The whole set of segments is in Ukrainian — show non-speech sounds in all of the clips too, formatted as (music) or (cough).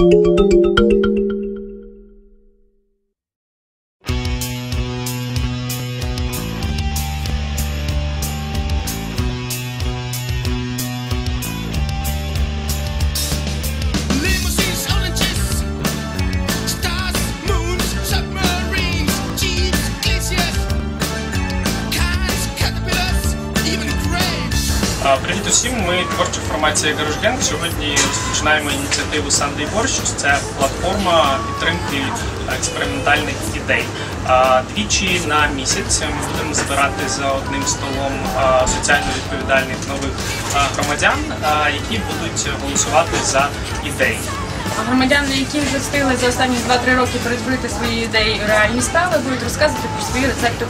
Música Привіт усім! Ми творча формація Гаражген. Сьогодні розпочинаємо ініціативу Sunday Борщ. Це платформа підтримки експериментальних ідей. Двічі на місяць ми будемо збирати за одним столом соціально відповідальних нових громадян, які будуть голосувати за ідеї. Громадяни, які вже встигли за останні 2-3 роки перетворити свої ідеї реальні справи, будуть розказувати про свої рецепти.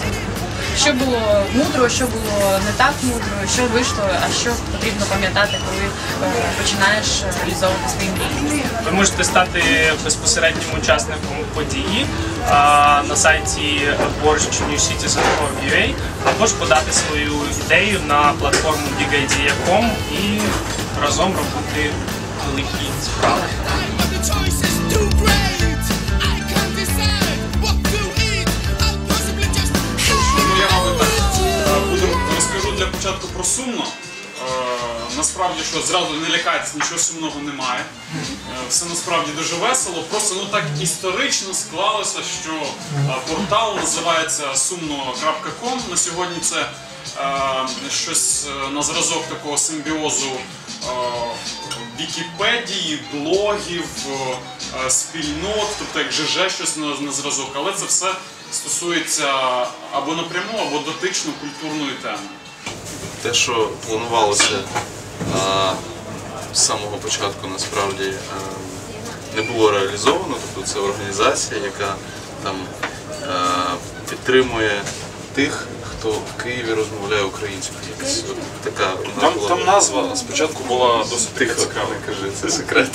Що було мудро, що було не так мудро, що вийшло, а що потрібно пам'ятати, коли е, починаєш реалізовувати свої мрії. Ви можете стати безпосереднім учасником події на сайті борщ.newcitizen.ua або ж подати свою ідею на платформу bigidea.com і разом робити великі справи. Для про сумно. Е, Насправді, що зразу не лякайтесь, нічого сумного немає. Е, Все насправді дуже весело. Просто ну так історично склалося, що е, портал називається сумно.com. На сьогодні це е, щось на зразок такого симбіозу е, Вікіпедії, блогів, е, спільнот, тобто як ЖЖ щось на, на зразок. Але це все стосується або напряму, або дотично культурної теми. Те, що планувалося а, з самого початку, насправді а, не було реалізовано. Тобто це організація, яка там а, підтримує тих, хто в Києві розмовляє українською. Якась от така вона Там, була. там назва спочатку була досить Тихо, цікава. не кажи, це секрет.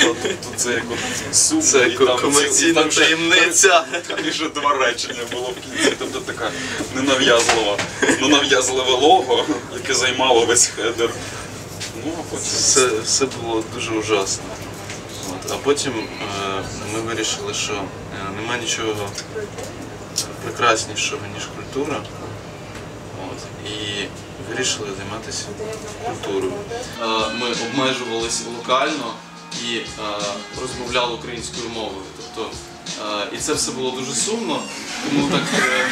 Тут, тут це як от Це і там комерційна там ще- таємниця. Там ще два речення було в кінці, тобто така ненав'язлива, ненав'язливе лого, яке займало весь хедер. Ну, а потім Все, все було дуже ужасно. От. А потім е, ми вирішили, що е, нема нічого прекраснішого, ніж культура. От. І вирішили займатися культурою. Е, ми обмежувалися локально і е, розмовляли українською мовою. Тобто, е, і це все було дуже сумно, тому так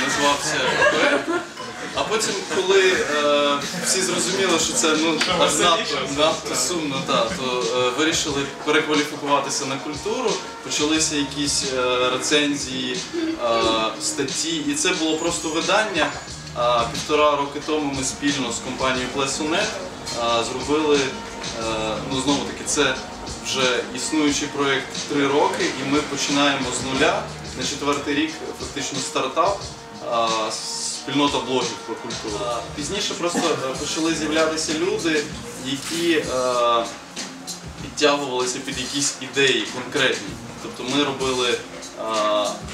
назвався проект. А потім, коли е, всі зрозуміли, що це ну, аж надто, надто сумно, та, то е, вирішили перекваліфікуватися на культуру, почалися якісь е, рецензії, е, статті, і це було просто видання. А півтора роки тому ми спільно з компанією Плесунет зробили, е, ну знову таки, це вже існуючий проєкт три роки, і ми починаємо з нуля. На четвертий рік фактично стартап, а, спільнота блогів про культуру. Пізніше просто е, почали з'являтися люди, які е, підтягувалися під якісь ідеї конкретні. Тобто ми робили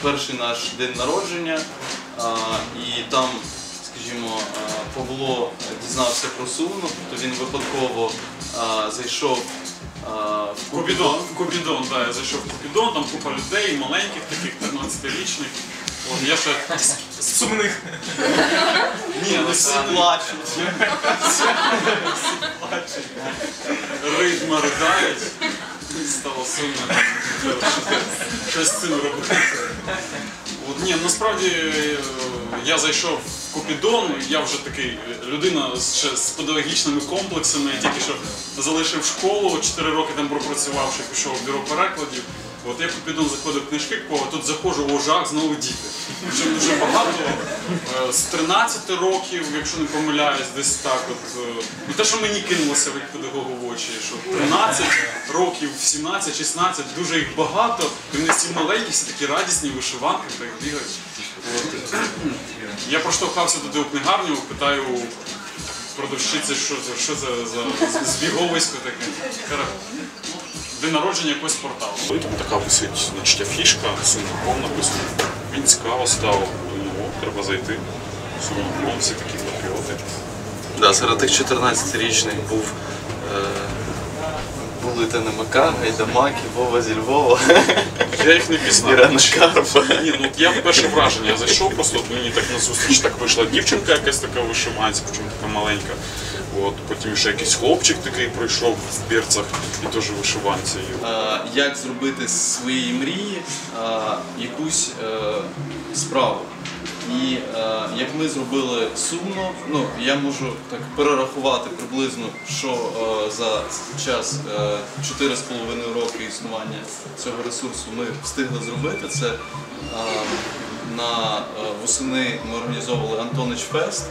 перший наш день народження, і там, скажімо, Павло дізнався про сумну, тобто він випадково зайшов в Купідон, Купідон, я зайшов в Купідон, там купа людей, маленьких, таких 15-річних. Я ще сумних. Ні, не всі плачуть. Всі плачуть. Ритма ридають. Стало сумно. Щось з цим робити. От, ні, насправді е, я зайшов в Купідон, я вже такий людина з, ще з педагогічними комплексами, я тільки що залишив школу, 4 роки там пропрацювавши, пішов в бюро перекладів. От я в заходив книжки а тут заходжу в жах, знову діти. Причому дуже багато. Е, З 13 років, якщо не помиляюсь, десь так. От, е, ну, те, що мені кинулося як педагогу в очі, що 13 років, 17-16, дуже їх багато, і вони всі маленькі, всі такі радісні, вишиванки, так бігають. От. Я проштовхався туди у книгарню, питаю продавщиці, що що це за збіговисько таке. Каже, «Ну, День народження якогось порталу. Там така висить значить, афішка, сумником написано. Він цікаво став. Думаю, о, треба зайти. Сумником, всі такі патріоти. Да, серед тих 14-річних був, е, були Тенемака, Гайдамаки, Вова зі Львова, Я їх не пізнав. Карпа. Ні, ну я перше враження. Зайшов, просто мені так на зустріч так вийшла дівчинка якась така вишиванця, причому така маленька. От, потім ще якийсь хлопчик такий прийшов в берцах і теж вишиванці. Е, як зробити з своєї мрії е, якусь е, справу. І як ми зробили сумно, ну я можу так перерахувати приблизно, що за час е, 4,5 роки існування цього ресурсу ми встигли зробити. Це на восени ми організовували Антонич Фест.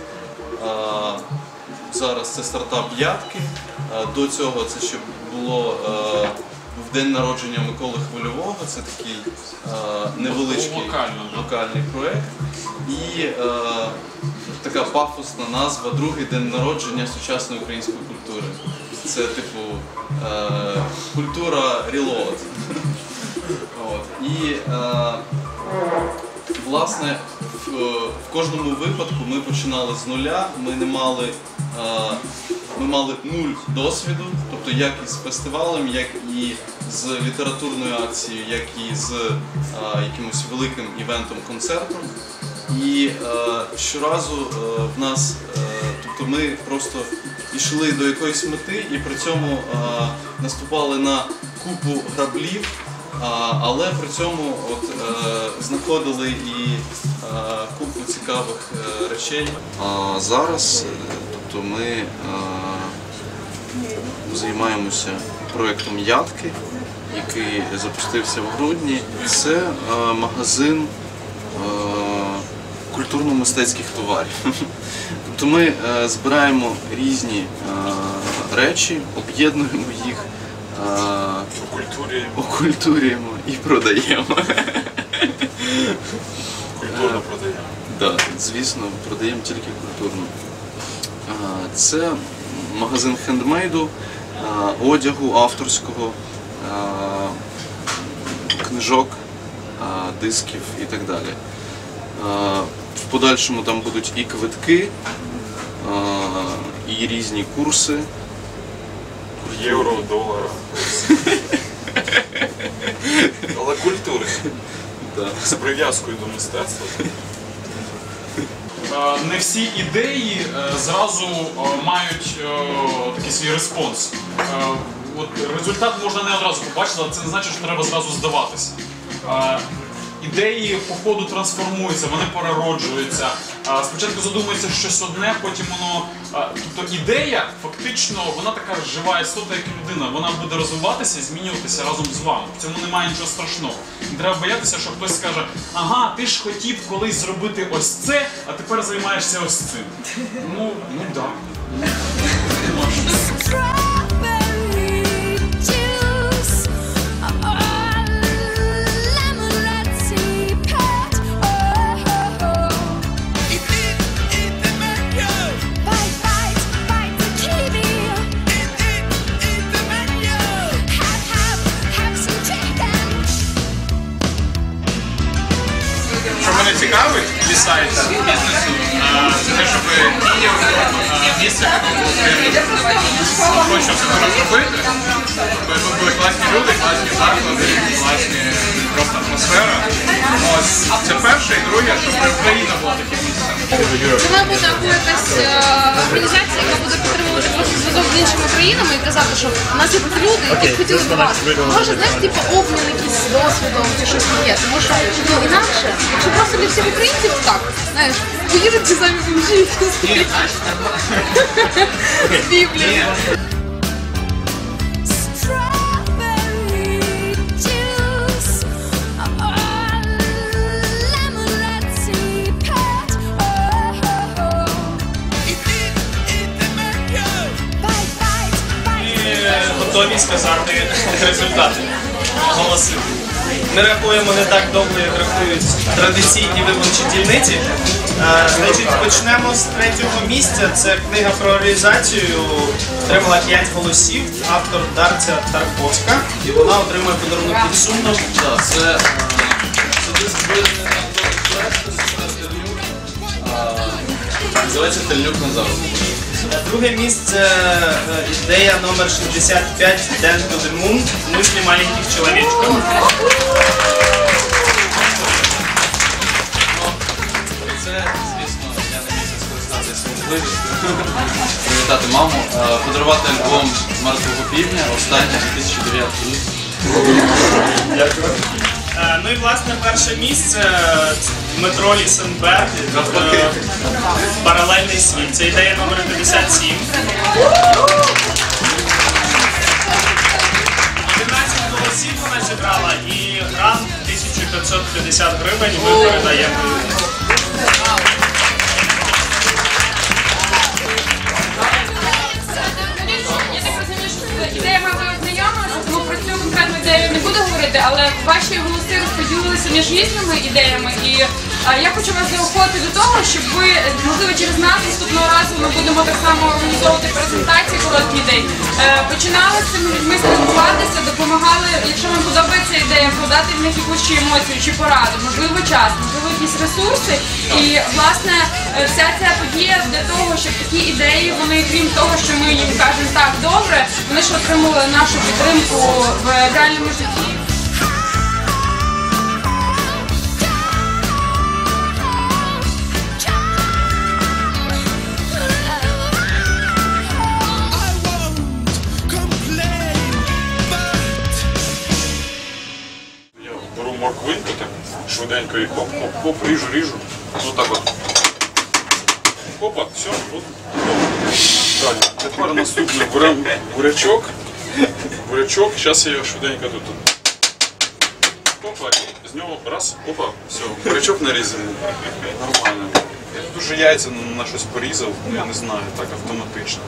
Зараз це стартап Ядки. Е, До цього це ще було е, був день народження Миколи Хвильового. Це такий е, невеличкий локальний проєкт. І така пафосна назва Другий день народження сучасної української культури. Це типу культура релоад. І власне, в, в кожному випадку ми починали з нуля. Ми не мали, ми мали нуль досвіду, тобто як і з фестивалем, як і з літературною акцією, як і з якимось великим івентом, концертом. І щоразу в нас, тобто ми просто йшли до якоїсь мети і при цьому наступали на купу граблів. Але при цьому от, е, знаходили і е, купу цікавих е, речей. А зараз е, тобто ми е, займаємося проєктом Ядки, який запустився в грудні. Це е, магазин е, культурно-мистецьких товарів. (laughs) Тобто ми збираємо різні речі, об'єднуємо їх. в культурі окультурюємо і продаємо. культурно продаємо. (laughs) Да, звісно, продаємо тільки культурно. Це магазин хендмейду, одягу авторського, книжок, дисків і так далі. В подальшому там будуть і квитки, і різні курси. Євро, долара. (laughs) Але культури. Да. З прив'язкою до мистецтва. Е, не всі ідеї е, зразу е, мають такий свій респонс. От результат можна не одразу побачити, але це не значить, що треба зразу здаватися. Ідеї по ходу трансформуються, вони перероджуються. Спочатку задумується щось одне, потім воно. Тобто ідея фактично вона така жива істота, як людина. Вона буде розвиватися і змінюватися разом з вами. В цьому немає нічого страшного. Не треба боятися, що хтось скаже: ага, ти ж хотів колись зробити ось це, а тепер займаєшся ось цим. Ну, ну так. (laughs) Strawberry цікавить від бізнесу, це те, щоб Київ місце, Україна хоче все зараз робити. Бо були класні люди, класні заклади, класні просто атмосфера. Ось це перше, і друге, щоб Україна була таким місцем. Це має бути або якась е, організація, яка буде підтримувати просто зв'язок з іншими країнами і казати, що в нас є тут люди, які б хотіли до вас. Може, знаєш, типу обмін якийсь з досвідом чи щось таке. Тому що ну, інакше, якщо просто для всіх українців так, знаєш, поїдуть самі бомжі. Біблія. І сказати результати. Голоси. Ми рахуємо не так довго, як рахують традиційні виборчі дільниці. Е, Значить, почнемо з третього місця. Це книга про реалізацію. Отримала 5 голосів. Автор Дарця Тарковська. І вона отримує подарунок від сумно. Так, це, це диск зведений на Антоні Тельнюк. А, Називається Тельнюк назавжди. Друге місце е, ідея номер 65 Dance to the Moon. Мысли маленьких чоловічків. Це, звісно, я не міг скористатися можливістю привітати маму, е, подарувати альбом Мертвого півня, останній 2009 рік. Е, Ну і власне перше місце Дмитро Лісенберг. е, Паралельний світ. Це ідея номер 57. 11 голосів вона зібрала і грант 1550 гривень ми передаємо. Різними ідеями. І я хочу вас заохотити до того, щоб ви, можливо, через нас наступного разу ми будемо так само організовувати презентації короткі ідей. Е, починали з цими людьми спілкуватися, допомагали, якщо вам подобається ідея, подати в них якусь чи емоцію, чи пораду, можливо, час, можливо, якісь ресурси. І власне е, вся ця подія для того, щоб такі ідеї, вони крім того, що ми їм кажемо так добре, вони ж отримали нашу підтримку в реальному житті. Швиденько їх хоп, хоп, хоп, ріжу, ріжу. Ну так от. Опа, все, от. Далі. Тепер наступне беремо бурячок. Бурячок, зараз я його швиденько тут. Опа, і з нього раз, опа, все, бурячок нарізаний. Нормально. Я дуже яйця на щось порізав, ну я не знаю, так автоматично.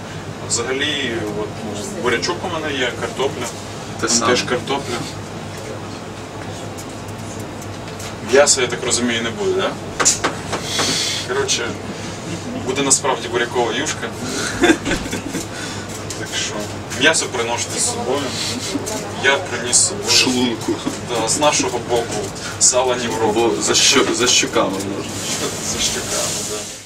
А Взагалі, от, ну, бурячок у мене є, картопля. Те Там саме. теж картопля. М'яса, я так розумію, не буде, так? Да? Коротше, буде насправді бурякова юшка. (laughs) Так що, м'ясо приносите з собою. Я приніс з собою. Шлунку. Да, з нашого боку сала ні в року. Або за, щоками можна. За щоками, да.